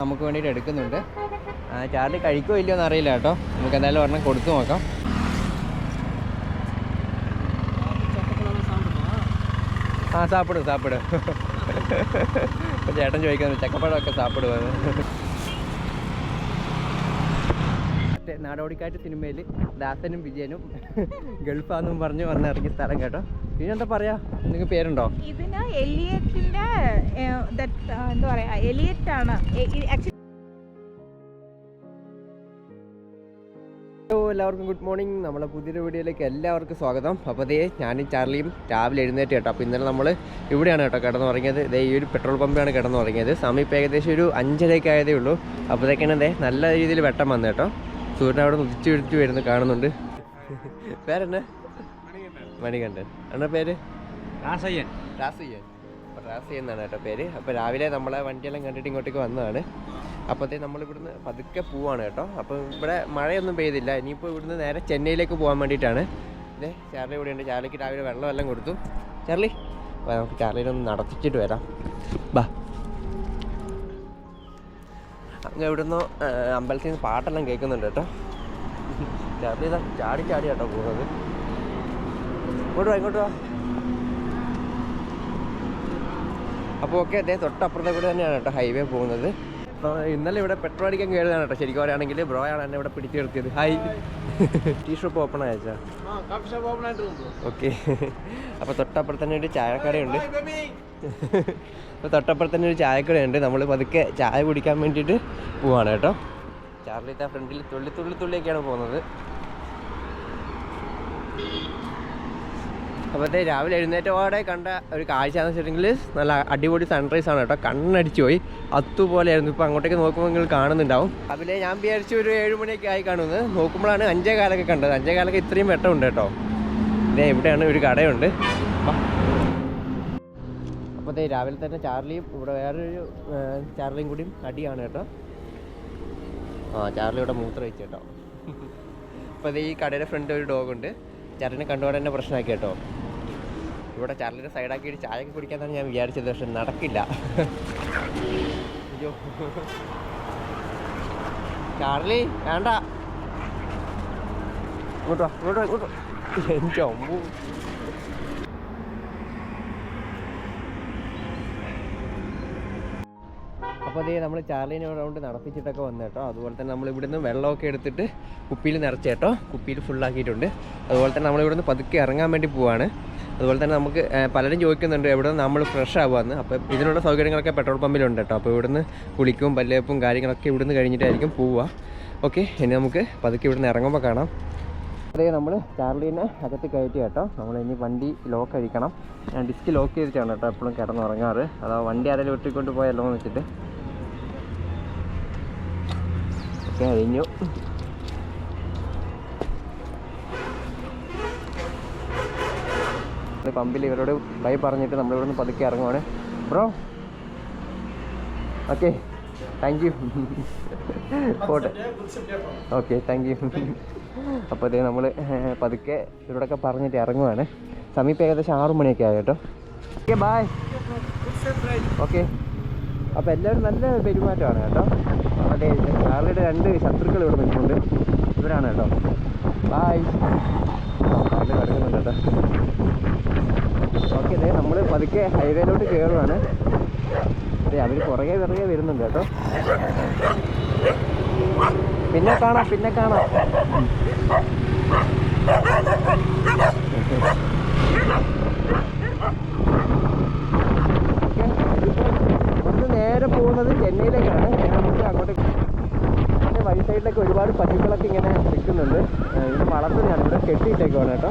നമുക്ക് വേണ്ടിയിട്ട് എടുക്കുന്നുണ്ട്. ആ, ചാർലി കഴിക്കുമോ ഇല്ലയോ എന്ന് അറിയില്ല കേട്ടോ. നമുക്ക് എന്തായാലും ഒരെണ്ണം കൊടുത്തു നോക്കാം. ആ സാപ്പിടും സാപ്പിടും. ചേട്ടൻ ചോദിക്കുന്നു ചക്കപ്പഴമൊക്കെ സാപ്പിടുമെന്ന് മറ്റേ നാടോടിക്കാറ്റ് സിനിമയിൽ ദാസനും വിജയനും ഗൾഫാന്നും പറഞ്ഞ് വന്നിറങ്ങിയ സ്ഥലം കേട്ടോ. പിന്നെ എന്താ പറയാ? നിങ്ങൾക്ക് പേരുണ്ടോ? ഇതിന് എലിയറ്റിന്റെ എന്താ പറയാ എലിയറ്റ് ആണ് ഹലോ എല്ലാവർക്കും ഗുഡ് മോർണിംഗ് നമ്മളെ പുതിയൊരു വീഡിയോയിലേക്ക് എല്ലാവർക്കും സ്വാഗതം. അപ്പോൾ അതേ ഞാനും ചാർലിയും രാവിലെ എഴുന്നേറ്റ് കേട്ടോ. അപ്പോൾ ഇന്നലെ നമ്മൾ ഇവിടെയാണ് കേട്ടോ കിടന്നു തുടങ്ങിയത് ഇതേ ഈ ഒരു പെട്രോൾ പമ്പിലാണ് കിടന്നുറങ്ങിയത്. സമയം ഇപ്പോൾ ഏകദേശം ഒരു അഞ്ചരയൊക്കെ ആയതേ ഉള്ളൂ. അപ്പോഴത്തേക്കാണ് ദേ നല്ല രീതിയിൽ വെട്ടം വന്നു കേട്ടോ. സൂര്യൻ അവിടെ ഉദിച്ചു വിളിച്ചു വരുന്നു കാണുന്നുണ്ട്. പേരെന്നെ? മണികണ്ഠൻ. എന്നാ പേര്? രാസയ്യൻ. രാസയ്യൻ. അപ്പോൾ രാസയ്യൻ എന്നാണ് കേട്ടോ പേര്. അപ്പോൾ രാവിലെ നമ്മളെ വണ്ടിയെല്ലാം കണ്ടിട്ട് ഇങ്ങോട്ടേക്ക് വന്നതാണ്. അപ്പോഴത്തേക്ക് നമ്മളിവിടുന്ന് പതുക്കെ പോവാണ് കേട്ടോ. അപ്പോൾ ഇവിടെ മഴയൊന്നും പെയ്തില്ല. ഇനിയിപ്പോൾ ഇവിടുന്ന് നേരെ ചെന്നൈയിലേക്ക് പോകാൻ വേണ്ടിയിട്ടാണ്. ഇതേ ചാർലി ഇവിടെ ഉണ്ട്. ചാർലിക്ക് രാവിലെ വെള്ളമെല്ലാം കൊടുത്തു. ചാർലി അപ്പോൾ നമുക്ക് ചാർലിനൊന്ന് നടത്തിച്ചിട്ട് വരാം. ബാ. അങ്ങ് എവിടുന്നോ അമ്പലത്തിൽ നിന്ന് പാട്ടെല്ലാം കേൾക്കുന്നുണ്ട് കേട്ടോ. ഇതാ ചാടി ചാടി കേട്ടോ പോകുന്നത്. ഇങ്ങോട്ട് വാ ഇങ്ങോട്ട് വാ. അപ്പോൾ ഓക്കെ അദ്ദേഹം തൊട്ടപ്പുറത്തെ കൂടെ തന്നെയാണ് കേട്ടോ ഹൈവേ പോകുന്നത്. അപ്പോൾ ഇന്നലെ ഇവിടെ പെട്രോൾ അടിക്കാൻ കയറിയതാണ് കേട്ടോ ശരിക്കും പറയുകയാണെങ്കിൽ ബ്രോ ആണ് എന്നെ ഇവിടെ പിടിച്ചു നിർത്തിയത്. ഹായ്. ടീ ഷോപ്പ് ഓപ്പൺ ആയച്ചാ ഓക്കെ. അപ്പോൾ തൊട്ടപ്പുറത്തന്നെ ഒരു ചായക്കടയുണ്ട്. അപ്പോൾ തൊട്ടപ്പുറത്ത് തന്നെ ഒരു ചായക്കടയുണ്ട്. നമ്മൾ പതുക്കെ ചായ കുടിക്കാൻ വേണ്ടിയിട്ട് പോവാണ് കേട്ടോ. ചാർലിത്തെ ഫ്രണ്ടിൽ തുള്ളി തുള്ളി തുള്ളിയൊക്കെയാണ് പോകുന്നത്. അപ്പോഴത്തെ രാവിലെ എഴുന്നേറ്റപാടെ കണ്ട ഒരു കാഴ്ച വെച്ചിട്ടുണ്ടെങ്കിൽ നല്ല അടിപൊളി സൺറൈസ് ആണ് കേട്ടോ. കണ്ണടിച്ചു പോയി. അതുപോലെയായിരുന്നു. ഇപ്പോൾ അങ്ങോട്ടേക്ക് നോക്കുമ്പോൾ നിങ്ങൾ കാണുന്നുണ്ടാവും. രാവിലെ ഞാൻ വിചാരിച്ചു ഒരു ഏഴ് മണിയൊക്കെ ആയി കാണുന്നത് നോക്കുമ്പോഴാണ് അഞ്ചേ കാലൊക്കെ കണ്ടത്. അഞ്ചേ കാലൊക്കെ ഇത്രയും വെട്ടമുണ്ട് കേട്ടോ. ഇതേ ഇവിടെയാണ് ഒരു കടയുണ്ട്. അപ്പോൾ രാവിലെ തന്നെ ചാർലിയും ഇവിടെ വേറൊരു ചാർലിയും കൂടിയും അടിയാണ് കേട്ടോ. ആ ചാർലി ഇവിടെ മൂത്രം വെച്ച് കേട്ടോ. അപ്പോൾ ഈ കടയുടെ ഫ്രണ്ട് ഒരു ഡോഗ് ഉണ്ട്. ചാർലിനെ കണ്ടുകൊണ്ട് തന്നെ പ്രശ്നമാക്കി കേട്ടോ. ഇവിടെ ചാർലിനെ സൈഡാക്കിയിട്ട് ചായയൊക്കെ കുടിക്കാന്നാണ് ഞാൻ വിചാരിച്ചത് പക്ഷെ നടക്കില്ല. അയ്യോ. ചാർലി വേണ്ട. ഇങ്ങോട്ട് ഇങ്ങോട്ടോ ഇങ്ങോട്ട്. എന്റെ അമ്മു. അപ്പോൾ അതേ നമ്മൾ ചാർലിനെ റൗണ്ട് നടത്തിച്ചിട്ടൊക്കെ വന്നു കേട്ടോ. അതുപോലെ തന്നെ നമ്മൾ ഇവിടുന്ന് വെള്ളമൊക്കെ എടുത്തിട്ട് കുപ്പിയിൽ നിറച്ച് കേട്ടോ. കുപ്പിയിൽ ഫുള്ളാക്കിയിട്ടുണ്ട് അതുപോലെ തന്നെ നമ്മൾ ഇവിടുന്ന് പതുക്കെ ഇറങ്ങാൻ വേണ്ടി പോവാണ്. അതുപോലെ തന്നെ നമുക്ക് പലരും ചോദിക്കുന്നുണ്ട് എവിടെ നമ്മൾ ഫ്രഷ് ആവുകയെന്ന് അപ്പോൾ ഇതിനുള്ള സൗകര്യങ്ങളൊക്കെ പെട്രോൾ പമ്പിലുണ്ട് കേട്ടോ. അപ്പോൾ ഇവിടുന്ന് കുളിക്കും പല്ലേപ്പും കാര്യങ്ങളൊക്കെ ഇവിടുന്ന് കഴിഞ്ഞിട്ടായിരിക്കും പോവുക ഓക്കെ ഇനി നമുക്ക് പതുക്കെ ഇവിടുന്ന് ഇറങ്ങുമ്പോൾ കാണാം. അതേ നമ്മൾ ചാർലീനെ അകത്ത് കയറ്റി കേട്ടോ. നമ്മൾ ഇനി വണ്ടി ലോക്ക് അഴിക്കണം ഞാൻ ഡിസ്ക് ലോക്ക് ചെയ്തിട്ടാണ് കേട്ടോ എപ്പോഴും കിടന്നുറങ്ങാറ്. അതാ വണ്ടി ആരെങ്കിലും ഒട്ടിക്കൊണ്ട് പോയല്ലോ എന്ന് വെച്ചിട്ട്. കഴിഞ്ഞു പമ്പിൽ ഇവരോട് ബൈ പറഞ്ഞിട്ട് നമ്മളിവിടുന്ന് പതുക്കെ ഇറങ്ങുവാണ്. ബ്രോ. ഓക്കെ. താങ്ക് യു പോട്ടെ. ഓക്കെ താങ്ക് യു അപ്പോൾ ഇതേ നമ്മൾ പതുക്കെ ഇവരോടൊക്കെ പറഞ്ഞിട്ട് ഇറങ്ങുവാണ്. സമീപം ഏകദേശം ആറു മണിയൊക്കെ ആയി കേട്ടോ. ഓക്കെ ബായ് ഓക്കെ അപ്പോൾ എല്ലാവരും നല്ല പെരുമാറ്റമാണ് കേട്ടോ. അവിടെ ചാർലിയുടെ രണ്ട് ശത്രുക്കൾ ഇവിടെ നിൽക്കുന്നുണ്ട് ഇവരാണ് കേട്ടോ. ബായ് ചാർലി കിടക്കുന്നുണ്ട് കേട്ടോ. ഓക്കെ അതെ നമ്മൾ പതുക്കെ ഹൈവേയിലോട്ട് കയറുവാണ് അതെ അവർ പുറകെ പിറകെ വരുന്നുണ്ട് കേട്ടോ. പിന്നെ കാണാം പിന്നെ കാണാം. നേരെ പോകുന്നത് ചെന്നൈയിലേക്കാണ്. നമുക്ക് അങ്ങോട്ട് പിന്നെ വഴി സൈഡിലൊക്കെ ഒരുപാട് പശുക്കളൊക്കെ ഇങ്ങനെ നിൽക്കുന്നുണ്ട്. ഇത് വളർത്തുന്നതാണ് ഇവിടെ കെട്ടിയിട്ടേക്കുവാണ് കേട്ടോ.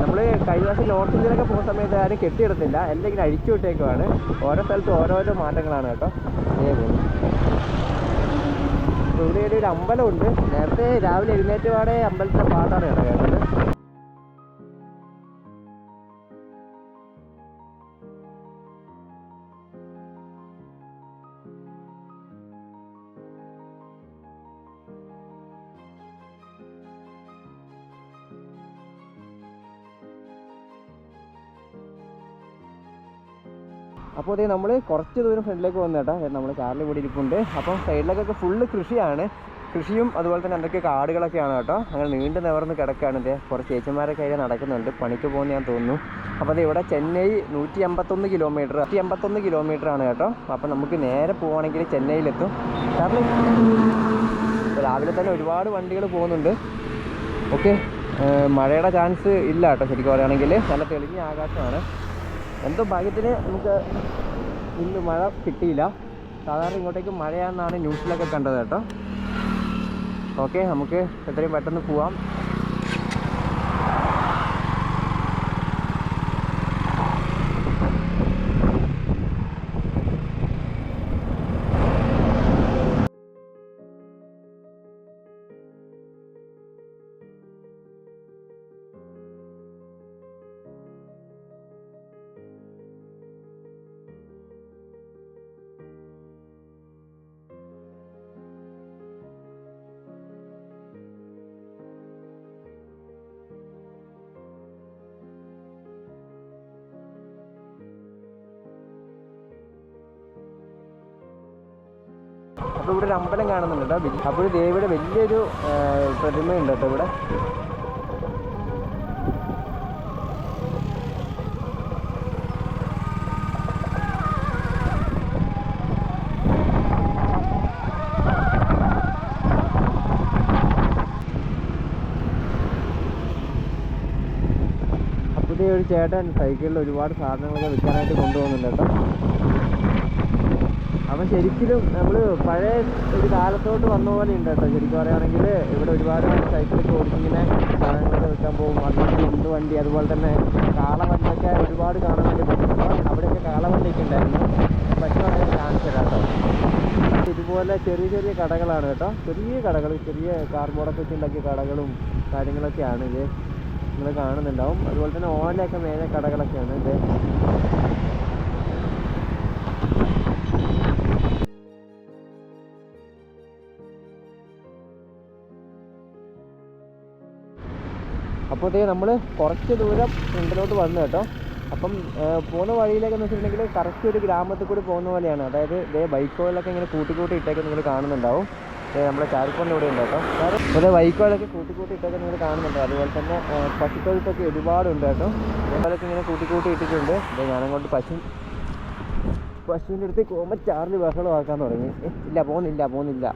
നമ്മൾ കഴിഞ്ഞ പ്രാവശ്യം നോർത്ത് ഇന്ത്യയിലൊക്കെ പോകുന്ന സമയത്ത് ആരും കെട്ടിയിടത്തില്ല. എല്ലാം ഇങ്ങനെ അഴിച്ചു വിട്ടേക്കുവാണ്. ഓരോ സ്ഥലത്തും ഓരോരോ മാറ്റങ്ങളാണ് കേട്ടോ. ഇവിടെ ഒരു അമ്പലമുണ്ട്. നേരത്തെ രാവിലെ എഴുന്നേറ്റ് പാടെ അമ്പലത്തിന്റെ പാട്ടാണ് കേട്ടോ അപ്പോൾ ഇതേ നമ്മൾ കുറച്ച് ദൂരം ഫ്രണ്ടിലേക്ക് വന്നു കേട്ടോ. നമ്മൾ കാറിൽ കൂടി ഇരിപ്പുണ്ട്. അപ്പം സൈഡിലേക്കൊക്കെ ഫുള്ള് കൃഷിയാണ്. കൃഷിയും അതുപോലെ തന്നെ എന്തൊക്കെ കാടുകളൊക്കെയാണ് കേട്ടോ. അങ്ങനെ നീണ്ടു നിവർന്ന് കിടക്കുകയാണ് ഇതേ കുറച്ച് ചേച്ചിമാരൊക്കെ അതിൽ നടക്കുന്നുണ്ട്. പണിക്ക് പോകുന്ന ഞാൻ തോന്നുന്നു. അപ്പോൾ അത് ഇവിടെ ചെന്നൈ നൂറ്റി എൺപത്തൊന്ന് കിലോമീറ്റർ നൂറ്റി എൺപത്തൊന്ന് കിലോമീറ്റർ ആണ് കേട്ടോ. അപ്പോൾ നമുക്ക് നേരെ പോവുകയാണെങ്കിൽ ചെന്നൈയിലെത്തും. കാരണം രാവിലെ തന്നെ ഒരുപാട് വണ്ടികൾ പോകുന്നുണ്ട്. ഓക്കെ? മഴയുടെ ചാൻസ് ഇല്ല കേട്ടോ. ശരിക്കും പറയുകയാണെങ്കിൽ. നല്ല തെളിഞ്ഞ ആകാശമാണ്. എന്തോ ഭാഗ്യത്തിന് നമുക്ക് ഇന്ന് മഴ കിട്ടിയില്ല. സാധാരണ ഇങ്ങോട്ടേക്ക് മഴയാണെന്നാണ് ന്യൂസിലൊക്കെ കണ്ടത് കേട്ടോ. ഓക്കെ നമുക്ക് എത്രയും പെട്ടെന്ന് പോവാം. അപ്പോൾ ഇവിടെ ഒരു അമ്പലം കാണുന്നുണ്ട് കേട്ടോ അപ്പോൾ ദേവിയുടെ വലിയൊരു പ്രതിമയുണ്ട് കേട്ടോ ഇവിടെ. ഒരു ചേട്ടൻ സൈക്കിളിൽ ഒരുപാട് സാധനങ്ങളൊക്കെ വിൽക്കാനായിട്ട് കൊണ്ടുപോകുന്നുണ്ട് കേട്ടോ. അപ്പം ശരിക്കും നമ്മൾ പഴയ ഒരു കാലത്തോട്ട് വന്ന പോലെ ഉണ്ട് കേട്ടോ. ശരിക്കും പറയുകയാണെങ്കിൽ ഇവിടെ ഒരുപാട് സൈക്കിളൊക്കെ ഓടിച്ചിങ്ങനെ സാധനങ്ങളൊക്കെ വിൽക്കാൻ പോകും. അതുപോലെ ഉണ്ട് വണ്ടി അതുപോലെ തന്നെ കാളവണ്ടിയൊക്കെ ഒരുപാട് കാണാൻ വേണ്ടി പറ്റും. അപ്പോൾ അവിടെയൊക്കെ കാളവണ്ടിയൊക്കെ ഉണ്ടായിരുന്നു. പറ്റുവാണെങ്കിൽ കാണിച്ചു കേട്ടോ. ഇതുപോലെ ചെറിയ ചെറിയ കടകളാണ് കേട്ടോ. ചെറിയ കടകൾ ചെറിയ കാർബോർഡൊക്കെ വെച്ച് ഉണ്ടാക്കിയ കടകളും കാര്യങ്ങളൊക്കെയാണ് ഇത്. നിങ്ങൾ കാണുന്നുണ്ടാവും. അതുപോലെ തന്നെ ഓലയൊക്കെ മേഞ്ഞ കടകളൊക്കെയാണ് ഇത്. അപ്പോൾ ഇതേ നമ്മൾ കുറച്ച് ദൂരം ഫ്രണ്ടിലോട്ട് വന്നു കേട്ടോ. അപ്പം പോകുന്ന വഴിയിലേക്കെന്ന് വെച്ചിട്ടുണ്ടെങ്കിൽ കറക്റ്റ് ഒരു ഗ്രാമത്തിൽ കൂടി പോകുന്ന പോലെയാണ്. അതായത് ഇതേ ബൈക്കുകളിലൊക്കെ ഇങ്ങനെ കൂട്ടിക്കൂട്ടി ഇട്ടേക്ക് നിങ്ങൾ കാണുന്നുണ്ടാവും. നമ്മുടെ ചാരിപ്പണ്ട് ഇവിടെ ഉണ്ട് കേട്ടോ. അതേ ബൈക്കുകളൊക്കെ കൂട്ടിക്കൂട്ടി ഇട്ടൊക്കെ നിങ്ങൾ കാണുന്നുണ്ട്. അതുപോലെ തന്നെ പശുത്തൊഴുത്തൊക്കെ ഒരുപാടുണ്ട് കേട്ടോ. അതേപോലൊക്കെ ഇങ്ങനെ കൂട്ടിക്കൂട്ടി ഇട്ടിട്ടുണ്ട്. ദേ ഞാനങ്ങോട്ട് പശു പശുവിന്റെ അടുത്ത് പോകുമ്പോൾ ചാർജ് ബഹളമാക്കാൻ തുടങ്ങി. ഇല്ല പോകുന്നില്ല പോകുന്നില്ല.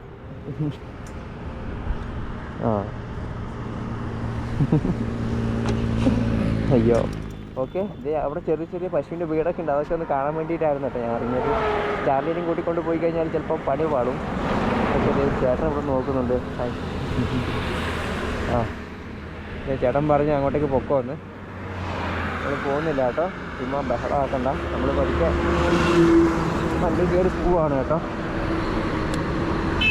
ആ. അയ്യോ. ഓക്കെ ഇത് അവിടെ ചെറിയ ചെറിയ പശുവിന്റെ വീടൊക്കെ ഉണ്ട്. അതൊക്കെ ഒന്ന് കാണാൻ വേണ്ടിയിട്ടായിരുന്നു കേട്ടോ ഞാൻ അറിഞ്ഞത് ചാർലിനെയും കൂട്ടിക്കൊണ്ട് പോയി കഴിഞ്ഞാൽ ചിലപ്പോൾ പണി പാടും പക്ഷേ ചേട്ടൻ ഇവിടെ നോക്കുന്നുണ്ട്. ആ. ചേട്ടൻ പറഞ്ഞ് അങ്ങോട്ടേക്ക് പൊക്കോ ഒന്ന്. നമ്മൾ പോകുന്നില്ല കേട്ടോ. ചുമ്മാ ബഹളമാക്കണ്ട. നമ്മൾ പതുക്കെ വണ്ടി കയറി പോവാണ് കേട്ടോ.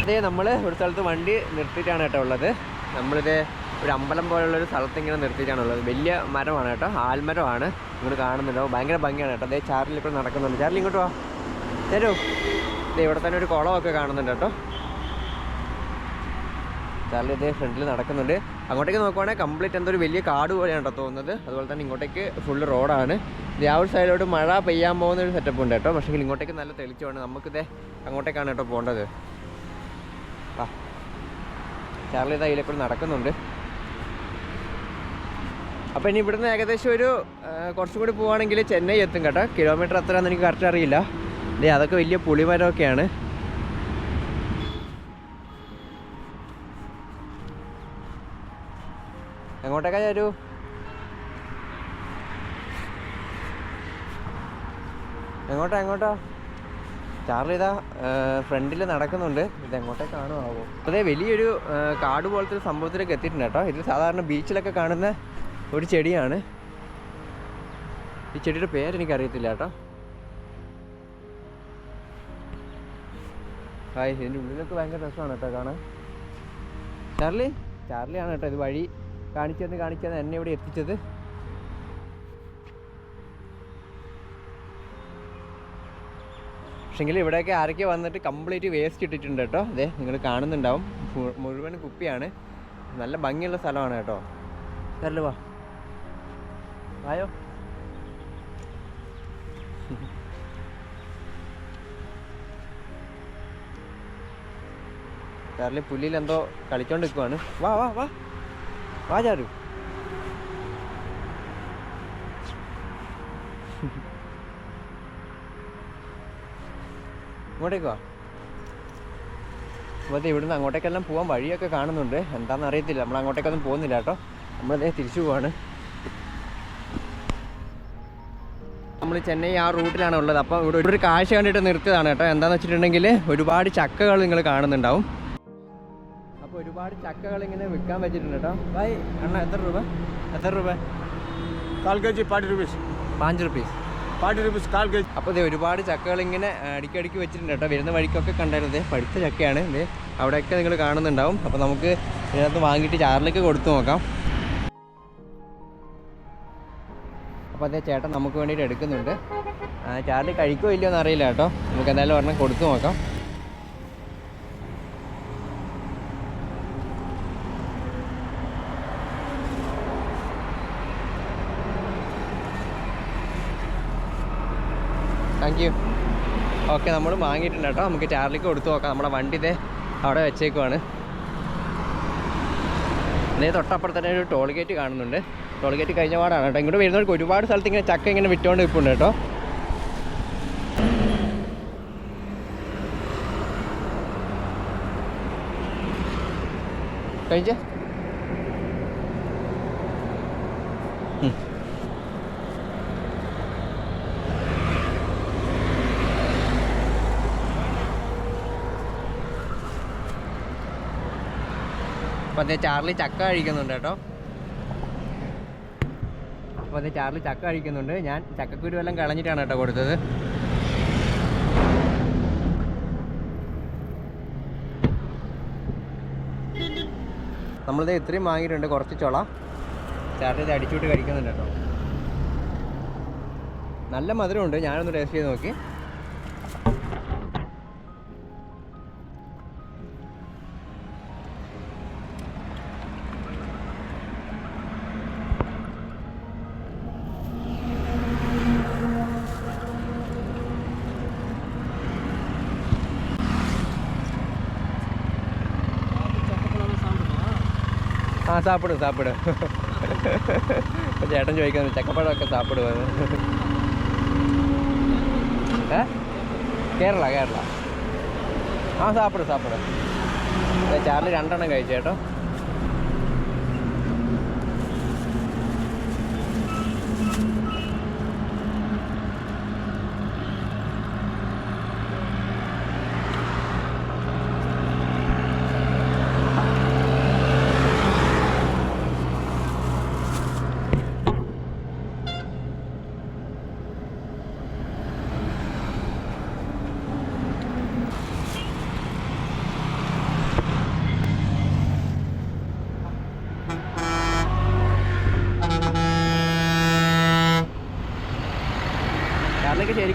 അതെ നമ്മൾ ഒരു സ്ഥലത്ത് വണ്ടി നിർത്തിയിട്ടാണ് കേട്ടോ ഉള്ളത്. നമ്മളിത് ഒരു അമ്പലം പോലുള്ള ഒരു സ്ഥലത്ത് ഇങ്ങനെ നിർത്തിയിട്ടാണുള്ളത്. വലിയ മരമാണ് കേട്ടോ. ആൽമരമാണ്. ഇങ്ങോട്ട് കാണുന്നുണ്ടോ. ഭയങ്കര ഭംഗിയാണ് കേട്ടോ. അതേ ചാർലി ഇപ്പോൾ നടക്കുന്നുണ്ട്. ചാർലി ഇങ്ങോട്ട് വാ. തരൂ. ഇവിടെ തന്നെ ഒരു കുളമൊക്കെ കാണുന്നുണ്ട് കേട്ടോ. ചാർലി ഇതേ ഫ്രണ്ടിൽ നടക്കുന്നുണ്ട്. അങ്ങോട്ടേക്ക് നോക്കുവാണെങ്കിൽ കംപ്ലീറ്റ് എന്തോ ഒരു വലിയ കാട് പോലെയാണ് കേട്ടോ തോന്നുന്നത്. അതുപോലെ തന്നെ ഇങ്ങോട്ടേക്ക് ഫുള്ള് റോഡാണ്. ആ ഒരു സൈഡിലോട്ട് മഴ പെയ്യാൻ പോകുന്ന ഒരു സെറ്റപ്പ് ഉണ്ട് കേട്ടോ. പക്ഷേ ഇങ്ങോട്ടേക്ക് നല്ല തെളിച്ചമാണ് നമുക്കിത് അങ്ങോട്ടേക്കാണ് കേട്ടോ പോകേണ്ടത്. ആ ചാർലി ഇതാ ഇതിലേക്കൂടി നടക്കുന്നുണ്ട്. അപ്പോൾ ഇനി ഇവിടുന്ന് ഏകദേശം ഒരു കുറച്ചും കൂടി പോവുകയാണെങ്കിൽ ചെന്നൈ എത്തും കേട്ടോ. കിലോമീറ്റർ എത്രയാണെന്ന് എനിക്ക് കറക്റ്റ് അറിയില്ല. ദേ അതൊക്കെ വലിയ പുളിമരമൊക്കെയാണ്. എങ്ങോട്ടേക്കാ ചേരൂ? എങ്ങോട്ടാ എങ്ങോട്ടാ? ചാർലി ഇതാ ഫ്രണ്ടിൽ നടക്കുന്നുണ്ട്. ഇത് എങ്ങോട്ടേ കാണുമാവോ അതെ വലിയൊരു കാട് പോലത്തെ ഒരു സംഭവത്തിലേക്ക് എത്തിയിട്ടുണ്ട് കേട്ടോ. ഇത് സാധാരണ ബീച്ചിലൊക്കെ കാണുന്ന ഒരു ചെടിയാണ്. ഈ ചെടിയുടെ പേരെനിക്കറിയത്തില്ല കേട്ടോ. ഹായ് ഇതിന്റെ ഉള്ളിലൊക്കെ ഭയങ്കര രസമാണ് കേട്ടോ കാണാൻ. ചാർലി? ചാർലിയാണ് കേട്ടോ ഇത് വഴി കാണിച്ചെന്ന് കാണിച്ചെന്ന് എന്നെ ഇവിടെ എത്തിച്ചത്. പക്ഷെങ്കിൽ ഇവിടെയൊക്കെ ആരൊക്കെ വന്നിട്ട് കംപ്ലീറ്റ് വേസ്റ്റ് ഇട്ടിട്ടുണ്ട് കേട്ടോ. അതെ നിങ്ങൾ കാണുന്നുണ്ടാവും. മുഴുവൻ കുപ്പിയാണ്. നല്ല ഭംഗിയുള്ള സ്ഥലമാണ് കേട്ടോ. ചാർലി വാ. Ayaw. ചാർലി പുല്ലിൽ എന്തോ കളിച്ചോണ്ട് നിൽക്കുവാണ് വാ വാ വാ. വാ ചാരു. ഇങ്ങോട്ടേക്ക് വാ. അപ്പോൾ ഇവിടുന്ന് അങ്ങോട്ടേക്കെല്ലാം പോകാൻ വഴിയൊക്കെ കാണുന്നുണ്ട്. എന്താണെന്ന് അറിയത്തില്ല. നമ്മൾ അങ്ങോട്ടേക്കൊന്നും പോകുന്നില്ല കേട്ടോ. നമ്മളതേ തിരിച്ചു പോവാണ്. ചെന്നൈ ആ റൂട്ടിലാണ് ഉള്ളത്. അപ്പോൾ ഇവിടെ ഒരു കാഴ്ച കണ്ടിട്ട് നിർത്തിയതാണ് കേട്ടോ. എന്താന്ന് വെച്ചിട്ടുണ്ടെങ്കിൽ ഒരുപാട് ചക്കകൾ നിങ്ങൾ കാണുന്നുണ്ടാവും. അപ്പോൾ ഒരുപാട് ചക്കകൾ ഇങ്ങനെ വിൽക്കാൻ വെച്ചിട്ടുണ്ട് കേട്ടോ. ബൈ അണ്ണ എത്ര രൂപ? എത്ര രൂപ? കാൽ കെ ജി പാട്ട് റുപ്പീസ് പാഞ്ച് റുപ്പീസ് പാട്ട് കാൽ കെ ജി അപ്പോൾ ഇത് ഒരുപാട് ചക്കകൾ ഇങ്ങനെ അടിക്കടിക്ക് വെച്ചിട്ടുണ്ട് കേട്ടോ. വരുന്ന വഴിക്കൊക്കെ കണ്ടായിരുന്നത് പഠിച്ച ചക്കയാണ്. ഇത് അവിടെയൊക്കെ നിങ്ങൾ കാണുന്നുണ്ടാവും. അപ്പോൾ നമുക്ക് ഇതിനകത്ത് വാങ്ങിയിട്ട് ചാറിലേക്ക് കൊടുത്തു നോക്കാം. അപ്പോൾ അതേ ചേട്ടൻ നമുക്ക് വേണ്ടിയിട്ട് എടുക്കുന്നുണ്ട്. ചാർലി കഴിക്കുമോ ഇല്ലയോ എന്ന് അറിയില്ല കേട്ടോ. നമുക്ക് എന്തായാലും ഒരെണ്ണം കൊടുത്തു നോക്കാം. താങ്ക് യു ഓക്കെ നമ്മൾ വാങ്ങിയിട്ടുണ്ട് കേട്ടോ. നമുക്ക് ചാർലിക്ക് കൊടുത്തു നോക്കാം. നമ്മുടെ വണ്ടി അവിടെ വെച്ചേക്കുവാണ്. ഇതേ തൊട്ടപ്പുറത്തന്നെ ഒരു ടോൾ ഗേറ്റ് കാണുന്നുണ്ട്. ടോൾ ഗേറ്റ് കഴിഞ്ഞ പാടാണ് കേട്ടോ. ഇങ്ങോട്ട് വരുന്നവർക്ക് ഒരുപാട് സ്ഥലത്ത് ഇങ്ങനെ ചക്ക ഇങ്ങനെ വിറ്റുകൊണ്ട് നിൽപ്പുണ്ട് കേട്ടോ. കഴിച്ചേ. അപ്പോൾ അതേ ചാർലി ചക്ക കഴിക്കുന്നുണ്ട് കേട്ടോ. അപ്പോൾ അത് ചാർലി ചക്ക കഴിക്കുന്നുണ്ട്. ഞാൻ ചക്കക്കുരു എല്ലാം കളഞ്ഞിട്ടാണ് കേട്ടോ കൊടുത്തത്. നമ്മളിത് ഇത്രയും വാങ്ങിയിട്ടുണ്ട് കുറച്ച് ചുള. ചാർലി ഇത് അടിച്ചുവിട്ട് കഴിക്കുന്നുണ്ട് കേട്ടോ. നല്ല മധുരമുണ്ട്. ഞാനൊന്ന് ടേസ്റ്റ് ചെയ്ത് നോക്കി. ആ സാപ്പിടും സാപ്പിടും. ഇപ്പൊ ചേട്ടൻ ചോദിക്കുന്നത് ചക്കപ്പഴമൊക്കെ സാപ്പിടുമെന്ന് ഏ? കേരള കേരള. ആ സാപ്പിടും സാപ്പിടും. ദേ ചാർലി രണ്ടെണ്ണം കഴിച്ചു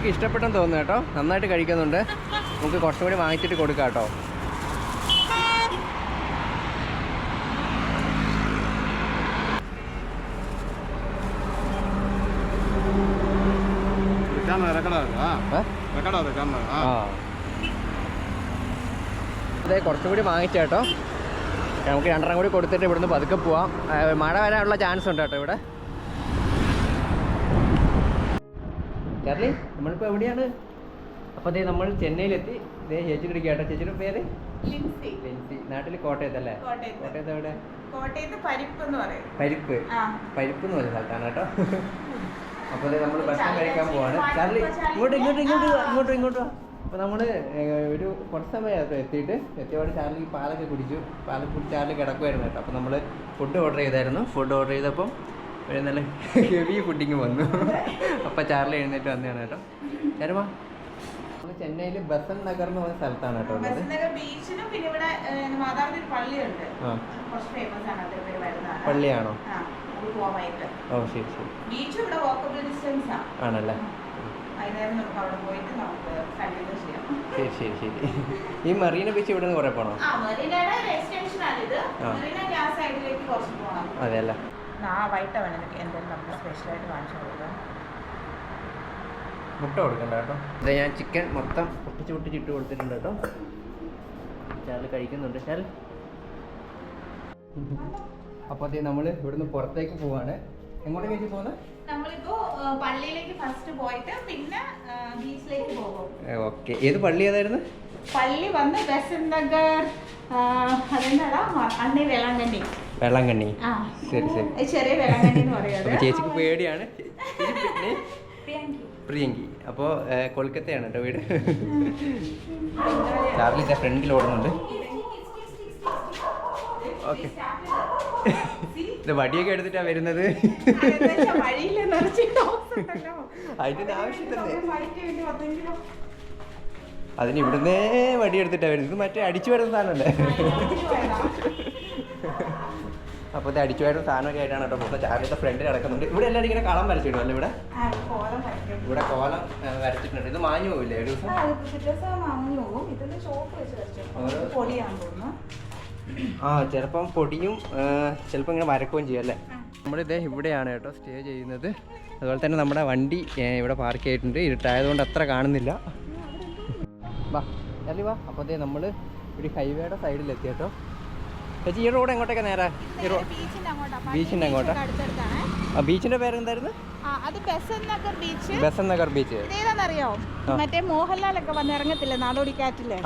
എനിക്ക് ഇഷ്ടപ്പെട്ടെന്ന് തോന്നുന്നു കേട്ടോ. നന്നായിട്ട് കഴിക്കുന്നുണ്ട്. നമുക്ക് കുറച്ചും കൂടി വാങ്ങിച്ചിട്ട് കൊടുക്കാം കേട്ടോ. അതെ കുറച്ചും കൂടി വാങ്ങിച്ചേട്ടോ നമുക്ക് രണ്ടെണ്ണം കൂടി കൊടുത്തിട്ട് ഇവിടുന്ന് പതുക്കെ പോവാം. മഴ വരാനുള്ള ചാൻസ് ഉണ്ട് കേട്ടോ ഇവിടെ. ചാർലി നമ്മളിപ്പോൾ എവിടെയാണ്? അപ്പോൾ അതേ നമ്മൾ ചെന്നൈയിലെത്തി. ഇതേ ചേച്ചിയുടെ കേട്ടോ ചേച്ചിയുടെ പേര്? ലിൻസി. നാട്ടിൽ കോട്ടയത്തല്ലേ? കോട്ടയത്ത്. എവിടെ? കോട്ടയത്ത് പരിപ്പ് എന്ന് പറയും. പരിപ്പ്? പരിപ്പ് എന്ന് പറഞ്ഞ സ്ഥലത്താണ് കേട്ടോ. അപ്പോൾ നമ്മൾ ഭക്ഷണം കഴിക്കാൻ പോവാണ്. ചാർലി, ഇങ്ങോട്ട് ഇങ്ങോട്ട് ഇങ്ങോട്ട് ഇങ്ങോട്ട് ഇങ്ങോട്ട് അപ്പോൾ നമ്മൾ ഒരു കുറച്ച് സമയം എത്തിയിട്ട് എത്തിയപാട് ചാർലി പാലൊക്കെ കുടിച്ചു. പാലൊക്കെ കുടിച്ച് ചാർലി കിടക്കുമായിരുന്നു കേട്ടോ. അപ്പോൾ നമ്മൾ ഫുഡ് ഓർഡർ ചെയ്തായിരുന്നു. ഫുഡ് ഓർഡർ ചെയ്തപ്പം ഒരു നല്ല ഹെവി ഫുഡിങ് വന്നു. അപ്പം ചാർലി എഴുന്നേറ്റ് വന്നതാണ് കേട്ടോ. ചേരുമാ. ചെന്നൈയിൽ ബസൻ നഗർ എന്ന് പറഞ്ഞ സ്ഥലത്താണ് കേട്ടോ ഉള്ളത്. പള്ളിയാണോ? ഓ ശരി ശരി. ആണല്ലേ? ശരി ശരി ശരി. ഈ മറീന ബീച്ച് ഇവിടെ നിന്ന് കുറെ പോണോ. അതെ അല്ലേ? ആ വൈകിട്ട് വേണം എന്തെങ്കിലും നമുക്ക് സ്പെഷ്യലായിട്ട് വാങ്ങിച്ചു കൊടുക്കാം മുട്ട കൊടുക്കണ്ട കേട്ടോ. ഇത് ഞാൻ ചിക്കൻ മൊത്തം പൊട്ടിച്ച് പൊട്ടിച്ച് ഇട്ട് കൊടുത്തിട്ടുണ്ട് കേട്ടോ. ചാർലി കഴിക്കുന്നുണ്ട്. ചാൽ അപ്പോൾ അതേ നമ്മൾ ഇവിടുന്ന് പുറത്തേക്ക് പോവാണ്. എങ്ങോട്ട് കഴിച്ച് പോകുന്നത് നമ്മളിപ്പോ പള്ളിയിലേക്ക് ഫസ്റ്റ് പോയിട്ട് പിന്നെ ബീച്ചിലേക്ക് പോകും. ഓക്കെ. ഏത് പള്ളി ഏതായിരുന്നു? പള്ളി വന്ന് ബസന്ത് ആ ശരി ശരി. ചെറിയ വേളാങ്കണ്ണി എന്ന് പറയുന്നത് ചേച്ചിക്ക് പേടിയാണ്. പ്രിയങ്കി. അപ്പോൾ കൊൽക്കത്തയാണ് വീട്. ചാർലി ഇതാ ഫ്രണ്ടിൽ ഓടുന്നുണ്ട്. ഓക്കെ. ഇത് വടിയൊക്കെ എടുത്തിട്ടാ വരുന്നത്. അതിന്റെ വെച്ചാ അതിന് ഇവിടുന്നേ വടി എടുത്തിട്ടാ വരുന്നത്. ഇത് മറ്റേ അടിച്ചു വരുന്ന സാധനമല്ലേ? അപ്പൊ വേണം. അപ്പോൾ ഇത് അടിച്ചു വരുന്ന സാധനമൊക്കെ ആയിട്ടാണ് കേട്ടോ മൊത്തം ചാർലിയുടെ ഫ്രണ്ടിൽ കിടക്കുന്നുണ്ട്. ഇവിടെ എല്ലാവരും ഇങ്ങനെ കളം വരച്ചിട്ടു അല്ലേ ഇവിടെ. ഇവിടെ കോലം വരച്ചിട്ടുണ്ട്. ഇത് മാഞ്ഞു പോവില്ലേ ഒരു ദിവസം? ആ, ചിലപ്പം പൊടിയും ചിലപ്പോൾ ഇങ്ങനെ വരക്കുകയും ചെയ്യും അല്ലേ? നമ്മുടെ നമ്മളിത് ഇവിടെയാണ് കേട്ടോ സ്റ്റേ ചെയ്യുന്നത്. അതുപോലെ തന്നെ നമ്മുടെ വണ്ടി ഇവിടെ പാർക്ക് ചെയ്തിട്ടുണ്ട്. ഇരുട്ടായതുകൊണ്ട് അത്ര കാണുന്നില്ല. വാ ചാർലി വാ. അപ്പോൾ അതേ നമ്മൾ ഒരു ഹൈവേയുടെ സൈഡിൽ എത്തി കേട്ടോ ചേച്ചി ഈ റോഡ് എങ്ങോട്ടേക്കാണ് നേരെ? ഈ റോ നേരെ ബീച്ചിന്റെ അങ്ങോട്ടാ. പള്ളി ബീച്ചിന്റെ പേരെന്തായിരുന്നു? അത് ബസന്നഗർ നഗർ ബീച്ച്. ബസന്നഗർ നഗർ ബീച്ച്. ഇതേതാണെന്നറിയോ. മറ്റേ മോഹൻലാലൊക്കെ വന്ന് ഇറങ്ങത്തില്ലേ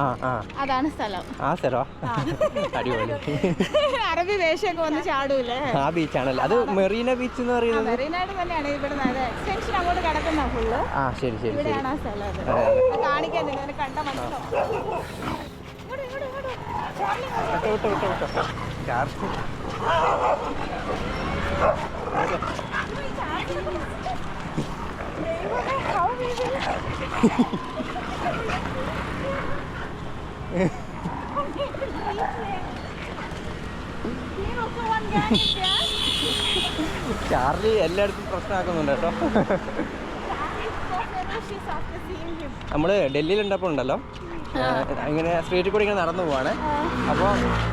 ആ അതാണ് സ്ഥലം. ആ സ്ഥലം. അടിപൊളി. അറബി വേഷമൊക്കെ വന്ന് ചാടൂലേ ആ ബീച്ചാണല്ലേ. അത് മെറീന ബീച്ച് എന്ന് പറയുന്നത്? മെറീനായിട്ട് തന്നെയാണ് ഇവിടെ എക്സ്റ്റൻഷൻ അങ്ങോട്ട് കിടക്കുന്ന ഫുള്ള് ആ ശരി ശരി ശരി. കാണിക്കാൻ കണ്ട മനസ്സിലാവും. വിട്ടോ വിട്ടോ വിട്ടോ വിട്ടോ. ചാർലി. എല്ലായിടത്തും പ്രശ്നമാക്കുന്നുണ്ട് കേട്ടോ. നമ്മൾ ഡൽഹിയിലുണ്ടപ്പോൾ ഉണ്ടല്ലോ ഇങ്ങനെ സ്ട്രീറ്റിൽ കൂടി ഇങ്ങനെ നടന്നു പോവാണ് അപ്പോൾ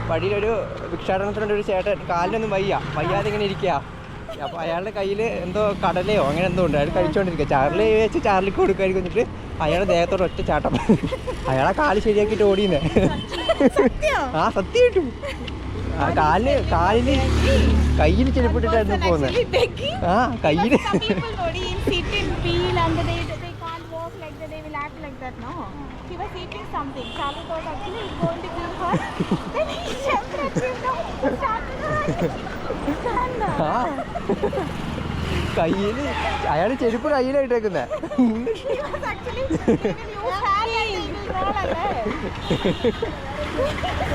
വഴിയിലൊരു ഭിക്ഷാടനത്തിനുണ്ട് ഒരു ചേട്ടൻ കാലിനൊന്നും വയ്യ വയ്യാതെ ഇങ്ങനെ ഇരിക്കുക അപ്പോൾ അയാളുടെ കയ്യിൽ എന്തോ കടലയോ അങ്ങനെ എന്തോ ഉണ്ട്. അയാൾ കഴിച്ചുകൊണ്ടിരിക്കുക ചാർലി വെച്ച് ചാർലിക്ക് കൊടുക്കുക എന്നിട്ട് അയാളുടെ ദേഹത്തോട് ഒറ്റ ചാട്ടം. അയാളെ കാൽ ശരിയാക്കിയിട്ട് ഓടിയെന്നേ. ആ സത്യം ആ കാൽ കാലിൽ കയ്യിൽ ചെലപ്പിട്ടിട്ടായിരുന്നു പോകുന്നത്. ആ കയ്യിൽ Something. Charlie thought actually he's going to do her. then he jumped at him. No, he's കയ്യിൽ അയാൾ ചെരുപ്പ് കയ്യിലായിട്ടേക്കുന്നേ.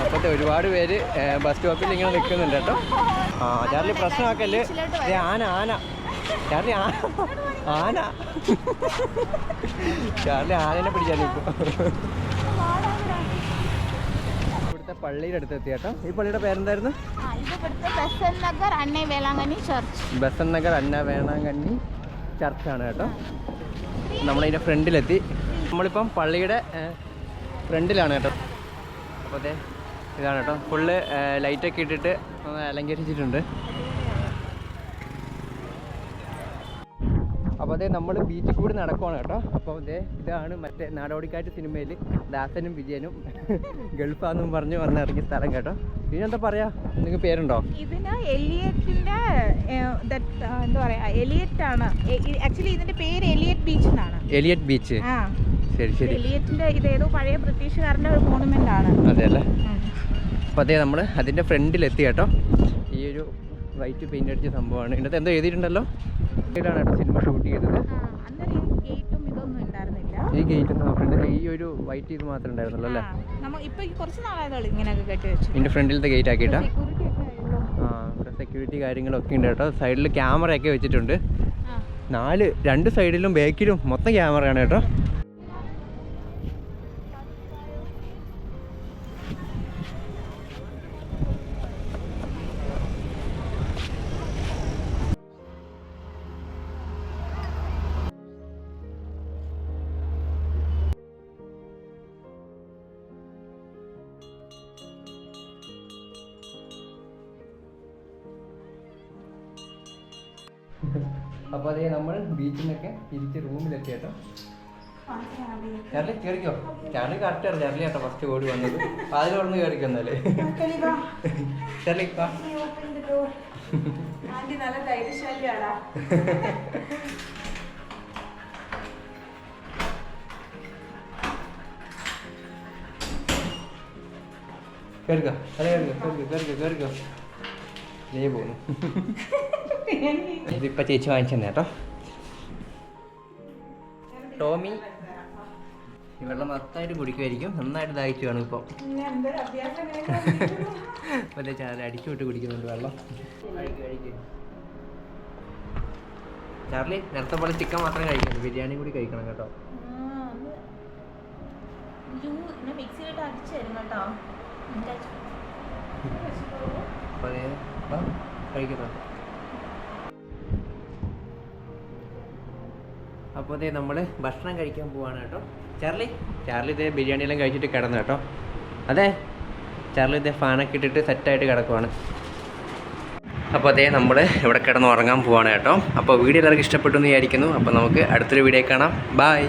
അപ്പത്തെ ഒരുപാട് പേര് ബസ് സ്റ്റോപ്പിൽ ഇങ്ങനെ നിൽക്കുന്നുണ്ട് കേട്ടോ. ആ ചാർലി പ്രശ്നമാക്കൽ ആന ആന. ചാർലി ആന ആന. ചാർലി ആനനെ പിടിച്ചാലോ ഇപ്പോൾ ഇവിടുത്തെ പള്ളിയുടെ അടുത്ത് എത്തി കേട്ടോ. ഈ പള്ളിയുടെ പേരെന്തായിരുന്നു? ബസൻ നഗർ അന്നേ വേളാങ്കണ്ണി ചർച്ച് ബസൻ നഗർ ചർച്ചാണ് കേട്ടോ. നമ്മളതിന്റെ ഫ്രണ്ടിലെത്തി. നമ്മളിപ്പം പള്ളിയുടെ ഫ്രണ്ടിലാണ് കേട്ടോ. അപ്പോൾ അതെ ഇതാണ് കേട്ടോ. ഫുള്ള് ലൈറ്റൊക്കെ ഇട്ടിട്ട് അലങ്കരിച്ചിട്ടുണ്ട്. അപ്പോൾ അതേ നമ്മൾ ബീച്ചിൽ കൂടി നടക്കുവാണ് കേട്ടോ. അപ്പോൾ അതേ ഇതാണ് മറ്റേ നാടോടിക്കാറ്റ് സിനിമയിൽ ദാസനും വിജയനും ഗൾഫാന്നും പറഞ്ഞ് വന്നിറങ്ങിയ സ്ഥലം കേട്ടോ. ഇതിനെന്താ പറയാ? നിങ്ങൾക്ക് പേരുണ്ടോ? ഇതിന് എലിയറ്റിന്റെ എന്താ പറയാ എലിയറ്റ് ആണ്. ആക്ച്വലി ഇതിന്റെ പേര് എലിയറ്റ് ബീച്ച് എന്നാണ്. എലിയറ്റ് ബീച്ച് ആ. ശരി ശരി. എലിയറ്റിന്റെ ഇത് ഏതോ പഴയ ബ്രിട്ടീഷുകാരന്റെ ഒരു മോണുമെന്റ് ആണ്. അതെ അല്ലേ? അപ്പോൾ അതേ നമ്മൾ ഫ്രണ്ടിൽ എത്തി കേട്ടോ. ഈ ഒരു വൈറ്റ് പെയിന്റ് അടിച്ച സംഭവമാണ്. ഇതിനകത്ത് എന്തോ എഴുതിയിട്ടുണ്ടല്ലോ? സിനിമ ഷൂട്ട് ചെയ്തത്. ഈ ഗേറ്റും ഗേറ്റ് ഫ്രണ്ടിൽ ഈ ഒരു വൈറ്റ് ഇത് മാത്രമേ ഉണ്ടായിരുന്നുള്ളൂ അല്ലേ? ഇതിന്റെ ഫ്രണ്ടിലത്തെ ഗേറ്റ് ആക്കിയിട്ടാ? സെക്യൂരിറ്റി ആ ഇവിടെ സെക്യൂരിറ്റി കാര്യങ്ങളൊക്കെ ഉണ്ട് കേട്ടോ. സൈഡിൽ ക്യാമറയൊക്കെ വെച്ചിട്ടുണ്ട്. നാല് രണ്ട് സൈഡിലും ബാക്കിലും മൊത്തം ക്യാമറയാണ് കേട്ടോ. ബീച്ചിൽ നിന്നൊക്കെ തിരിച്ച് റൂമിലെത്തി കേട്ടോ ചാർലി കയറിക്കോ. ചാർലി ആണ് ചാർലി കേട്ടോ ഫസ്റ്റ് ഓടി വന്നത്. അതിൽ ഉടന്ന് ചാർലി നല്ല ധൈര്യശാലിയാടാ. കയറിക്കോ നീ പോകുന്നു ഇതിപ്പോ ചേച്ചി വാങ്ങിച്ചു തന്നെ കേട്ടോ. ടോമി. ഈ വെള്ളം മൊത്തമായിട്ട് കുടിക്കുമായിരിക്കും. നന്നായിട്ട് ദാഹിച്ചു കാണും ഇപ്പം മറ്റേ ചാല അടിച്ചു വിട്ട് കുടിക്കുന്നുണ്ട് വെള്ളം. ചാർലി നേരത്തെ പോലെ ചിക്കൻ മാത്രം കഴിക്കുന്നു ബിരിയാണി കൂടി കഴിക്കണം കേട്ടോ. മിക്സിയിലിട്ട് അടിച്ചു തരും കേട്ടോ അപ്പോൾ അപ്പോൾ അതേ നമ്മൾ ഭക്ഷണം കഴിക്കാൻ പോവാണ് കേട്ടോ. ചാർലി? ചാർലി ഇതേ ബിരിയാണി എല്ലാം കഴിച്ചിട്ട് കിടന്നു കേട്ടോ. അതെ ചാർലി ഇതേ ഫാനൊക്കെ ഇട്ടിട്ട് സെറ്റായിട്ട് കിടക്കുവാണ്. അപ്പോൾ അതേ നമ്മൾ ഇവിടെ കിടന്ന് ഉറങ്ങാൻ പോവാണ് കേട്ടോ. അപ്പോൾ വീഡിയോ എല്ലാവർക്കും ഇഷ്ടപ്പെട്ടു എന്ന് വിചാരിക്കുന്നു. അപ്പോൾ നമുക്ക് അടുത്തൊരു വീഡിയോ കാണാം. ബായ്